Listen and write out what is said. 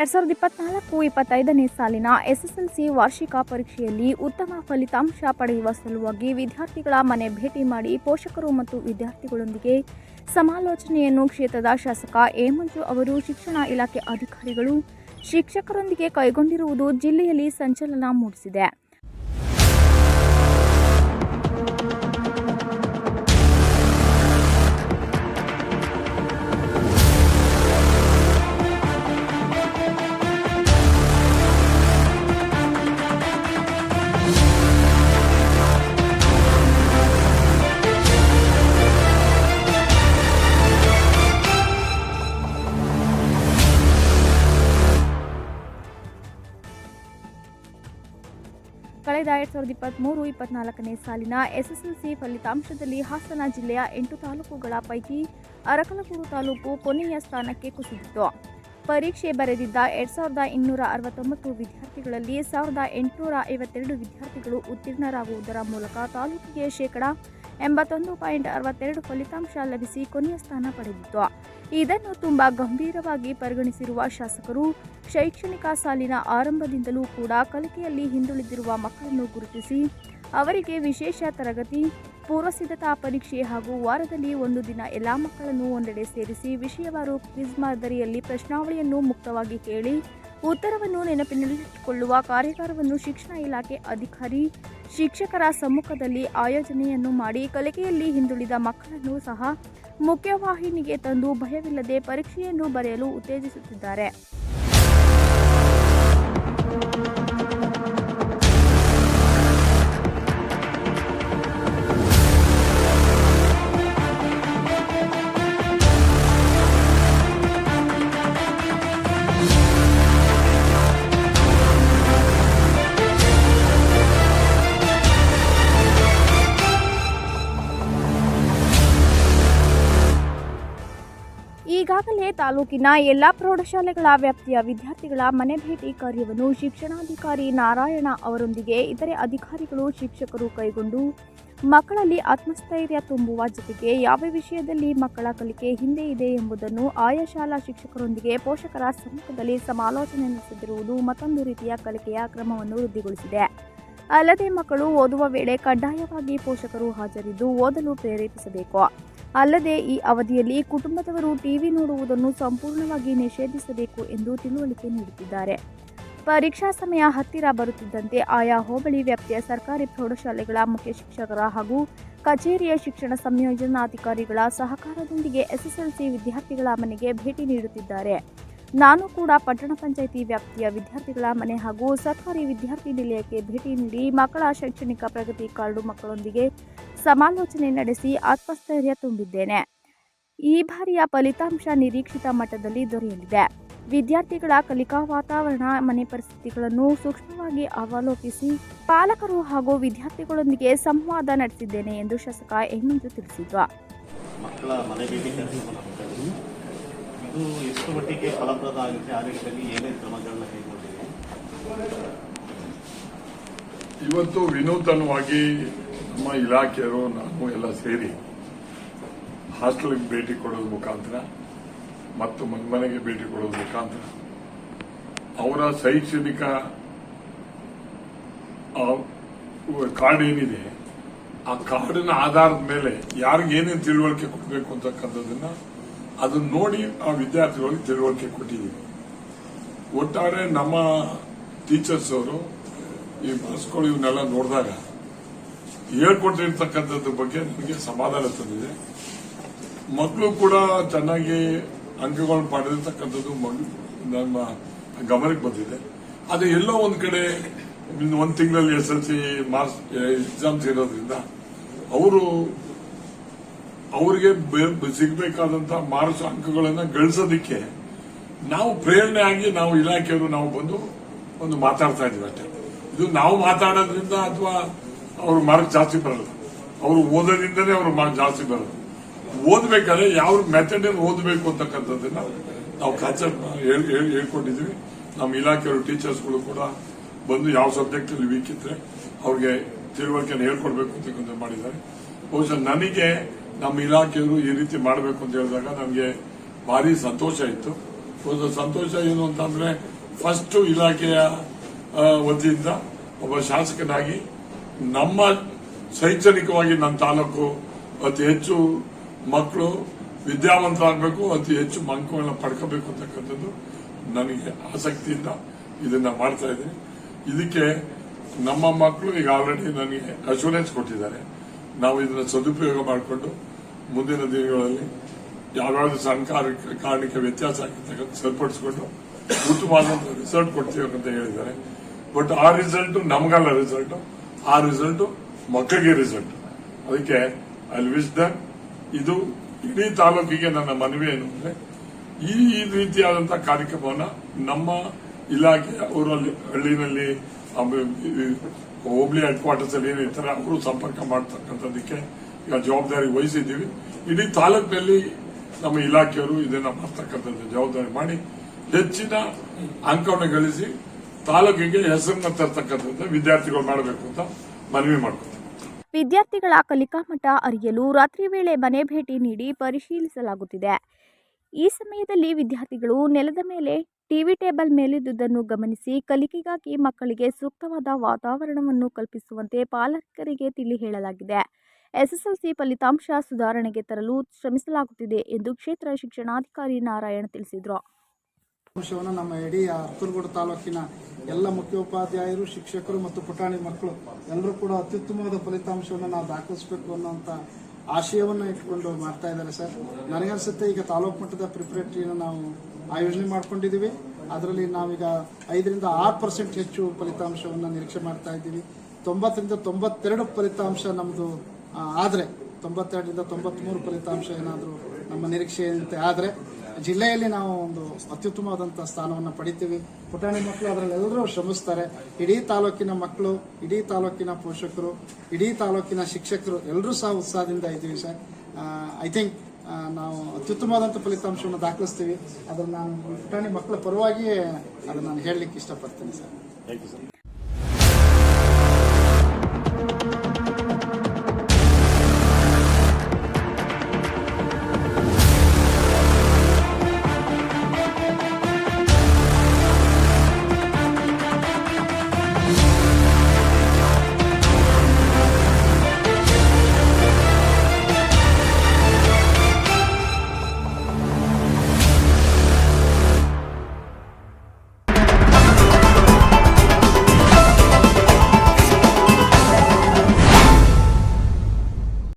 ಎರಡ್ ಸಾವಿರದ ಇಪ್ಪತ್ನಾಲ್ಕು, ಇಪ್ಪತ್ತೈದನೇ ಸಾಲಿನ ಎಸ್ಎಸ್ಎಲ್ಸಿ ವಾರ್ಷಿಕ ಪರೀಕ್ಷೆಯಲ್ಲಿ ಉತ್ತಮ ಫಲಿತಾಂಶ ಪಡೆಯುವ ಸಲುವಾಗಿ ವಿದ್ಯಾರ್ಥಿಗಳ ಮನೆ ಭೇಟಿ ಮಾಡಿ ಪೋಷಕರು ಮತ್ತು ವಿದ್ಯಾರ್ಥಿಗಳೊಂದಿಗೆ ಸಮಾಲೋಚನೆಯನ್ನು ಕ್ಷೇತ್ರದ ಶಾಸಕ ಹೇಮಂತು ಅವರು ಶಿಕ್ಷಣ ಇಲಾಖೆ ಅಧಿಕಾರಿಗಳು ಶಿಕ್ಷಕರೊಂದಿಗೆ ಕೈಗೊಂಡಿರುವುದು ಜಿಲ್ಲೆಯಲ್ಲಿ ಸಂಚಲನ ಮೂಡಿಸಿದೆ. ಕಳೆದ ಎರಡ್ ಸಾವಿರದ ಇಪ್ಪತ್ತ್ಮೂರು ಇಪ್ಪತ್ನಾಲ್ಕನೇ ಸಾಲಿನ ಎಸ್ಎಸ್ಎಲ್ಸಿ ಫಲಿತಾಂಶದಲ್ಲಿ ಹಾಸನ ಜಿಲ್ಲೆಯ ಎಂಟು ತಾಲೂಕುಗಳ ಪೈಕಿ ಅರಕಲಗೂಡು ತಾಲೂಕು ಕೊನೆಯ ಸ್ಥಾನಕ್ಕೆ ಕುಸಿದಿತ್ತು. ಪರೀಕ್ಷೆ ಬರೆದಿದ್ದ ಎರಡ್ ಸಾವಿರದ ಇನ್ನೂರ ಅರವತ್ತೊಂಬತ್ತು ವಿದ್ಯಾರ್ಥಿಗಳಲ್ಲಿ ಸಾವಿರದ ಎಂಟುನೂರ ಐವತ್ತೆರಡು ವಿದ್ಯಾರ್ಥಿಗಳು ಉತ್ತೀರ್ಣರಾಗುವುದರ ಮೂಲಕ ತಾಲೂಕಿಗೆ ಶೇಕಡಾ ಎಂಬತ್ತೊಂದು ಪಾಯಿಂಟ್ ಅರವತ್ತೆರಡು ಫಲಿತಾಂಶ ಲಭಿಸಿ ಕೊನೆಯ ಸ್ಥಾನ ಪಡೆದಿತ್ತು. ಇದನ್ನು ತುಂಬಾ ಗಂಭೀರವಾಗಿ ಪರಿಗಣಿಸಿರುವ ಶಾಸಕರು, ಶೈಕ್ಷಣಿಕ ಸಾಲಿನ ಆರಂಭದಿಂದಲೂ ಕೂಡ ಕಲಿಕೆಯಲ್ಲಿ ಹಿಂದುಳಿದಿರುವ ಮಕ್ಕಳನ್ನು ಗುರುತಿಸಿ, ಅವರಿಗೆ ವಿಶೇಷ ತರಗತಿ, ಪೂರ್ವಸಿದ್ಧತಾ ಪರೀಕ್ಷೆ ಹಾಗೂ ವಾರದಲ್ಲಿ ಒಂದು ದಿನ ಎಲ್ಲ ಮಕ್ಕಳನ್ನು ಒಂದೆಡೆ ಸೇರಿಸಿ ವಿಷಯವಾರು ಕ್ವಿಜ್ ಮಾದರಿಯಲ್ಲಿ ಪ್ರಶ್ನಾವಳಿಯನ್ನು ಮುಕ್ತವಾಗಿ ಕೇಳಿ ಉತ್ತರವನ್ನು ನೆನಪಿನಲ್ಲಿಟ್ಟುಕೊಳ್ಳುವ ಕಾರ್ಯಾಗಾರವನ್ನು ಶಿಕ್ಷಣ ಇಲಾಖೆ ಅಧಿಕಾರಿ ಶಿಕ್ಷಕರ ಸಮ್ಮುಖದಲ್ಲಿ ಆಯೋಜನೆಯನ್ನು ಮಾಡಿ ಕಲಿಕೆಯಲ್ಲಿ ಹಿಂದುಳಿದ ಮಕ್ಕಳನ್ನು ಸಹ ಮುಖ್ಯವಾಹಿನಿಗೆ ತಂದು ಭಯವಿಲ್ಲದೆ ಪರೀಕ್ಷೆಯನ್ನು ಬರೆಯಲು ಉತ್ತೇಜಿಸುತ್ತಿದ್ದಾರೆ. ತಾಲೂಕಿನ ಎಲ್ಲ ಪ್ರೌಢಶಾಲೆಗಳ ವ್ಯಾಪ್ತಿಯ ವಿದ್ಯಾರ್ಥಿಗಳ ಮನೆ ಭೇಟಿ ಕಾರ್ಯವನ್ನು ಶಿಕ್ಷಣಾಧಿಕಾರಿ ನಾರಾಯಣ ಅವರೊಂದಿಗೆ ಇತರೆ ಅಧಿಕಾರಿಗಳು, ಶಿಕ್ಷಕರು ಕೈಗೊಂಡು ಮಕ್ಕಳಲ್ಲಿ ಆತ್ಮಸ್ಥೈರ್ಯ ತುಂಬುವ ಜೊತೆಗೆ ಯಾವ ವಿಷಯದಲ್ಲಿ ಮಕ್ಕಳ ಕಲಿಕೆ ಹಿಂದೆ ಇದೆ ಎಂಬುದನ್ನು ಆಯಾ ಶಾಲಾ ಶಿಕ್ಷಕರೊಂದಿಗೆ ಪೋಷಕರ ಸಮ್ಮುಖದಲ್ಲಿ ಸಮಾಲೋಚನೆ ನಡೆಸುತ್ತಿರುವುದು ಮತ್ತೊಂದು ರೀತಿಯ ಕಲಿಕೆಯ ಕ್ರಮವನ್ನು ವೃದ್ಧಿಗೊಳಿಸಿದೆ. ಅಲ್ಲದೆ ಮಕ್ಕಳು ಓದುವ ವೇಳೆ ಕಡ್ಡಾಯವಾಗಿ ಪೋಷಕರು ಹಾಜರಿದ್ದು ಓದಲು ಪ್ರೇರೇಪಿಸಬೇಕು. ಅಲ್ಲದೆ ಈ ಅವಧಿಯಲ್ಲಿ ಕುಟುಂಬದವರು ಟಿವಿ ನೋಡುವುದನ್ನು ಸಂಪೂರ್ಣವಾಗಿ ನಿಷೇಧಿಸಬೇಕು ಎಂದು ತಿಳುವಳಿಕೆ ನೀಡುತ್ತಿದ್ದಾರೆ. ಪರೀಕ್ಷಾ ಸಮಯ ಹತ್ತಿರ ಬರುತ್ತಿದ್ದಂತೆ ಆಯಾ ಹೋಬಳಿ ವ್ಯಾಪ್ತಿಯ ಸರ್ಕಾರಿ ಪ್ರೌಢಶಾಲೆಗಳ ಮುಖ್ಯ ಶಿಕ್ಷಕರ ಹಾಗೂ ಕಚೇರಿಯ ಶಿಕ್ಷಣ ಸಂಯೋಜನಾಧಿಕಾರಿಗಳ ಸಹಕಾರದೊಂದಿಗೆ ಎಸ್ಎಸ್ಎಲ್ಸಿ ವಿದ್ಯಾರ್ಥಿಗಳ ಮನೆಗೆ ಭೇಟಿ ನೀಡುತ್ತಿದ್ದಾರೆ. ನಾನು ಕೂಡ ಪಟ್ಟಣ ಪಂಚಾಯಿತಿ ವ್ಯಾಪ್ತಿಯ ವಿದ್ಯಾರ್ಥಿಗಳ ಮನೆ ಹಾಗೂ ಸರ್ಕಾರಿ ವಿದ್ಯಾರ್ಥಿ ನಿಲಯಕ್ಕೆ ಭೇಟಿ ನೀಡಿ ಮಕ್ಕಳ ಶೈಕ್ಷಣಿಕ ಪ್ರಗತಿ ಕಾರ್ಡು ಮಕ್ಕಳೊಂದಿಗೆ ಸಮಾಲೋಚನೆ ನಡೆಸಿ ಆತ್ಮಸ್ಥೈರ್ಯ ತುಂಬಿದ್ದೇನೆ. ಈ ಬಾರಿಯ ಫಲಿತಾಂಶ ನಿರೀಕ್ಷಿತ ಮಟ್ಟದಲ್ಲಿ ದೊರೆಯಲಿದೆ. ವಿದ್ಯಾರ್ಥಿಗಳ ಕಲಿಕಾ ವಾತಾವರಣ ಮನೆ ಪರಿಸ್ಥಿತಿಗಳನ್ನು ಸೂಕ್ಷ್ಮವಾಗಿ ಅವಲೋಕಿಸಿ ಪಾಲಕರು ಹಾಗೂ ವಿದ್ಯಾರ್ಥಿಗಳೊಂದಿಗೆ ಸಂವಾದ ನಡೆಸಿದ್ದೇನೆ ಎಂದು ಶಾಸಕ ಹೆಣ್ಣು ತಿಳಿಸಿದ್ರು. ಮಕ್ಕಳ ಮನೆ ಭೇಟಿ. ಇದು ಎಷ್ಟು ಮಟ್ಟಿಗೆ ಫಲಪ್ರದ ಆಗುತ್ತೆ ಆ ನಿಟ್ಟಿನಲ್ಲಿ ಏನೇನು ಕ್ರಮಗಳನ್ನ ಕೈಗೊಂಡಿದೆ? ಇವತ್ತು ವಿನೂತನವಾಗಿ ನಮ್ಮ ಇಲಾಖೆಯರು ನಾವು ಎಲ್ಲ ಸೇರಿ ಹಾಸ್ಟೆಲ್ಗೆ ಭೇಟಿ ಕೊಡೋದ್ರ ಮುಖಾಂತರ ಮತ್ತು ಮನೆಗೆ ಭೇಟಿ ಕೊಡೋದ್ರ ಮುಖಾಂತರ ಅವರ ಶೈಕ್ಷಣಿಕ ಕಾರ್ಡ್ ಏನಿದೆ, ಆ ಕಾರ್ಡಿನ ಆಧಾರದ ಮೇಲೆ ಯಾರಿಗೆ ಏನೇನು ತಿಳುವಳಿಕೆ ಕೊಡಬೇಕು ಅಂತಕ್ಕಂಥದ್ದನ್ನ ಅದನ್ನ ನೋಡಿ ಆ ವಿದ್ಯಾರ್ಥಿಗಳಿಗೆ ತಿಳುವಳಿಕೆ ಕೊಟ್ಟಿದ್ದೀವಿ. ಒಟ್ಟಾರೆ ನಮ್ಮ ಟೀಚರ್ಸ್ ಅವರು ಈ ಬಸ್ಗಳು ಇವನ್ನೆಲ್ಲ ನೋಡಿದಾಗ ಹೇಳ್ಕೊಟ್ಟಿರ್ತಕ್ಕಂಥದ್ರ ಬಗ್ಗೆ ನಮಗೆ ಸಮಾಧಾನ ತಂದಿದೆ. ಮಕ್ಕಳು ಕೂಡ ಚೆನ್ನಾಗಿ ಅಂಕಗಳನ್ನು ಪಡೆದಿರ್ತಕ್ಕಂಥದ್ದು ನಮ್ಮ ಗಮನಕ್ಕೆ ಬಂದಿದೆ. ಅದು ಎಲ್ಲೋ ಒಂದು ಕಡೆ ಒಂದ್ ತಿಂಗಳಲ್ಲಿ S L C marks exams ಇರೋದ್ರಿಂದ ಅವರು ಅವರಿಗೆ ಸಿಗಬೇಕಾದಂತ ಮಾರ್ಕ್ಸ್ ಅಂಕಗಳನ್ನು ಗಳಿಸೋದಿಕ್ಕೆ ನಾವು ಪ್ರೇರಣೆ ಆಗಿ ನಾವು ಇಲಾಖೆಯವರು ನಾವು ಬಂದು ಒಂದು ಮಾತಾಡ್ತಾ ಇದೀವಿ ಅಷ್ಟೇ. ಇದು ನಾವು ಮಾತಾಡೋದ್ರಿಂದ ಅಥವಾ ಅವ್ರ ಮಾರ್ಕ್ ಜಾಸ್ತಿ ಬರಲ್ಲ. ಅವರು ಓದೋದಿಂದಲೇ ಅವ್ರ ಮಾರ್ಕ್ ಜಾಸ್ತಿ ಬರಲ್ಲ. ಓದ್ಬೇಕಾದ್ರೆ ಯಾವ ಮೆಥಡ್ ಓದಬೇಕು ಅಂತಕ್ಕಂಥದ್ದನ್ನ ನಾವು ಕಾನ್ಸೆಪ್ಟ್ ಹೇಳ್ಕೊಂಡಿದ್ವಿ. ನಮ್ಮ ಇಲಾಖೆಯವರು ಟೀಚರ್ಸ್ಗಳು ಕೂಡ ಬಂದು ಯಾವ ಸಬ್ಜೆಕ್ಟ್ ಅಲ್ಲಿ ವೀಕ್ ಇದ್ರೆ ಅವ್ರಿಗೆ ತಿಳುವಳಿಕೆನ ಹೇಳ್ಕೊಡ್ಬೇಕು ಅಂತಕ್ಕಂಥ ಮಾಡಿದ್ದಾರೆ. ಬಹುಶಃ ನನಗೆ ನಮ್ಮ ಇಲಾಖೆಯವರು ಈ ರೀತಿ ಮಾಡಬೇಕು ಅಂತ ಹೇಳಿದಾಗ ನಮಗೆ ಭಾರಿ ಸಂತೋಷ ಇತ್ತು. ಒಂದು ಸಂತೋಷ ಏನು ಅಂತಂದ್ರೆ ಫಸ್ಟ್ ಇಲಾಖೆಯ ವತಿಯಿಂದ ಒಬ್ಬ ಶಾಸಕನಾಗಿ ನಮ್ಮ ಶೈಕ್ಷಣಿಕವಾಗಿ ನನ್ನ ತಾಲೂಕು ಅತಿ ಹೆಚ್ಚು ಮಕ್ಕಳು ವಿದ್ಯಾವಂತರಾಗಬೇಕು, ಅತಿ ಹೆಚ್ಚು ಅಂಕಗಳನ್ನ ಪಡ್ಕೋಬೇಕು ಅಂತಕ್ಕಂಥದ್ದು ನನಗೆ ಆಸಕ್ತಿಯಿಂದ ಇದನ್ನ ಮಾಡ್ತಾ ಇದ್ದೀನಿ. ಇದಕ್ಕೆ ನಮ್ಮ ಮಕ್ಕಳು ಈಗ ಆಲ್ರೆಡಿ ನನಗೆ ಅಶೂರೆನ್ಸ್ ಕೊಟ್ಟಿದ್ದಾರೆ. ನಾವು ಇದನ್ನ ಸದುಪಯೋಗ ಮಾಡಿಕೊಂಡು ಮುಂದಿನ ದಿನಗಳಲ್ಲಿ ಯಾವ್ಯಾವ್ದು ಸಣ್ಣ ಕಾರಣ- ಕಾರಣಕ್ಕೆ ವ್ಯತ್ಯಾಸ ಆಗಿರ್ತಕ್ಕಂಥ ಸರಿಪಡಿಸಿಕೊಂಡು ಉತ್ತಮವಾದ ರಿಸಲ್ಟ್ ಕೊಡ್ತೀವಿ ಅಂತ ಹೇಳಿದ್ದಾರೆ. ಬಟ್ ಆ ರಿಸಲ್ಟ್ ನಮಗಲ್ಲ ರಿಸಲ್ಟ್ ಆ ರಿಸಲ್ಟ್ ಮಕ್ಕಳಿಗೆ ರಿಸಲ್ಟ್ ಅದಕ್ಕೆ ಐ ವಿಶ್ ದ ಇದು ಇಡೀ ತಾಲೂಕಿಗೆ ನನ್ನ ಮನವಿ ಏನು ಅಂದ್ರೆ, ಈ ರೀತಿಯಾದಂತಹ ಕಾರ್ಯಕ್ರಮವನ್ನ ನಮ್ಮ ಇಲಾಖೆ ಊರಲ್ಲಿ ಹಳ್ಳಿನಲ್ಲಿ ಹೋಬಳಿ ಹೆಡ್ ಕ್ವಾರ್ಟರ್ಸ್ ಅಲ್ಲಿ ಏನಿರ್ತಾರೆ ಅವರು ಸಂಪರ್ಕ ಮಾಡ್ತಕ್ಕಂಥದ್ದಕ್ಕೆ ಈಗ ಜವಾಬ್ದಾರಿ ವಹಿಸಿದ್ದೀವಿ. ಇಡೀ ತಾಲೂಕಿನಲ್ಲಿ ನಮ್ಮ ಇಲಾಖೆಯವರು ಇದನ್ನ ಮಾಡ್ತಕ್ಕಂಥದ್ದು ಜವಾಬ್ದಾರಿ ಮಾಡಿ ಹೆಚ್ಚಿನ ಅಂಕವನ್ನು ಗಳಿಸಿ ತಾಲೂಕಿಗೆ ಹೆಸರನ್ನ ತರ್ತಕ್ಕಂಥದ್ದು ವಿದ್ಯಾರ್ಥಿಗಳು ಮಾಡಬೇಕು ಅಂತ ಮನವಿ ಮಾಡ್ಕೊತೀನಿ ವಿದ್ಯಾರ್ಥಿಗಳ ಕಲಿಕಾ ಮಟ್ಟ ಅರಿಯಲು ರಾತ್ರಿ ವೇಳೆ ಮನೆ ಭೇಟಿ ನೀಡಿ ಪರಿಶೀಲಿಸಲಾಗುತ್ತಿದೆ. ಈ ಸಮಯದಲ್ಲಿ ವಿದ್ಯಾರ್ಥಿಗಳು ನೆಲದ ಮೇಲೆ ಟಿವಿ ಟೇಬಲ್ ಮೇಲಿದ್ದುದನ್ನು ಗಮನಿಸಿ ಕಲಿಕೆಗಾಗಿ ಮಕ್ಕಳಿಗೆ ಸೂಕ್ತವಾದ ವಾತಾವರಣವನ್ನು ಕಲ್ಪಿಸುವಂತೆ ಪಾಲಕರಿಗೆ ತಿಳಿ ಹೇಳಲಾಗಿದೆ. ಎಸ್ಎಸ್ಎಲ್ಸಿ ಫಲಿತಾಂಶ ಸುಧಾರಣೆಗೆ ತರಲು ಶ್ರಮಿಸಲಾಗುತ್ತಿದೆ ಎಂದು ಕ್ಷೇತ್ರ ಶಿಕ್ಷಣಾಧಿಕಾರಿ ನಾರಾಯಣ ತಿಳಿಸಿದರು. ನಮ್ಮ ಇಡೀ ತಾಲೂಕಿನ ಎಲ್ಲ ಮುಖ್ಯೋಪಾಧ್ಯಾಯರು, ಶಿಕ್ಷಕರು ಮತ್ತು ಪುಟಾಣಿ ಮಕ್ಕಳು ಎಲ್ಲರೂ ಕೂಡ ಅತ್ಯುತ್ತಮವಾದ ಫಲಿತಾಂಶವನ್ನು ನಾವು ದಾಖಲಿಸಬೇಕು ಅನ್ನೋಂಥ ಆಶಯವನ್ನು ಇಟ್ಕೊಂಡು ಮಾಡ್ತಾ ಇದ್ದಾರೆ ಸರ್. ನನಗನ್ಸುತ್ತೆ ಈಗ ತಾಲೂಕು ಮಟ್ಟದ ಪ್ರಿಪ್ರೇಟರಿಯನ್ನು ನಾವು ಆಯೋಜನೆ ಮಾಡಿಕೊಂಡಿದ್ದೀವಿ. ಅದರಲ್ಲಿ ನಾವೀಗ ಐದರಿಂದ ಆರು ಪರ್ಸೆಂಟ್ ಹೆಚ್ಚು ಫಲಿತಾಂಶವನ್ನು ನಿರೀಕ್ಷೆ ಮಾಡ್ತಾ ಇದ್ದೀವಿ. ತೊಂಬತ್ತರಿಂದ ತೊಂಬತ್ತೆರಡು ಫಲಿತಾಂಶ ನಮ್ಮದು ಆದರೆ ತೊಂಬತ್ತೆರಡರಿಂದ ತೊಂಬತ್ತ್ಮೂರು ಫಲಿತಾಂಶ ಏನಾದರೂ ನಮ್ಮ ನಿರೀಕ್ಷೆಯಂತೆ ಆದರೆ ಜಿಲ್ಲೆಯಲ್ಲಿ ನಾವು ಒಂದು ಅತ್ಯುತ್ತಮವಾದಂಥ ಸ್ಥಾನವನ್ನು ಪಡಿತೀವಿ. ಪುಟಾಣಿ ಮಕ್ಕಳು ಅದರಲ್ಲಿ ಎಲ್ಲರೂ ಶ್ರಮಿಸ್ತಾರೆ. ಇಡೀ ತಾಲೂಕಿನ ಮಕ್ಕಳು, ಇಡೀ ತಾಲೂಕಿನ ಪೋಷಕರು, ಇಡೀ ತಾಲೂಕಿನ ಶಿಕ್ಷಕರು ಎಲ್ಲರೂ ಸಹ ಉತ್ಸಾಹದಿಂದ ಇದ್ದೀವಿ ಸರ್. ಐ ಥಿಂಕ್ ನಾವು ಅತ್ಯುತ್ತಮವಾದಂಥ ಫಲಿತಾಂಶವನ್ನು ದಾಖಲಿಸ್ತೀವಿ. ಅದನ್ನು ನಾನು ಪುಟಾಣಿ ಮಕ್ಕಳ ಪರವಾಗಿಯೇ ಅದನ್ನು ನಾನು ಹೇಳಲಿಕ್ಕೆ ಇಷ್ಟಪಡ್ತೀನಿ ಸರ್. Thank you sir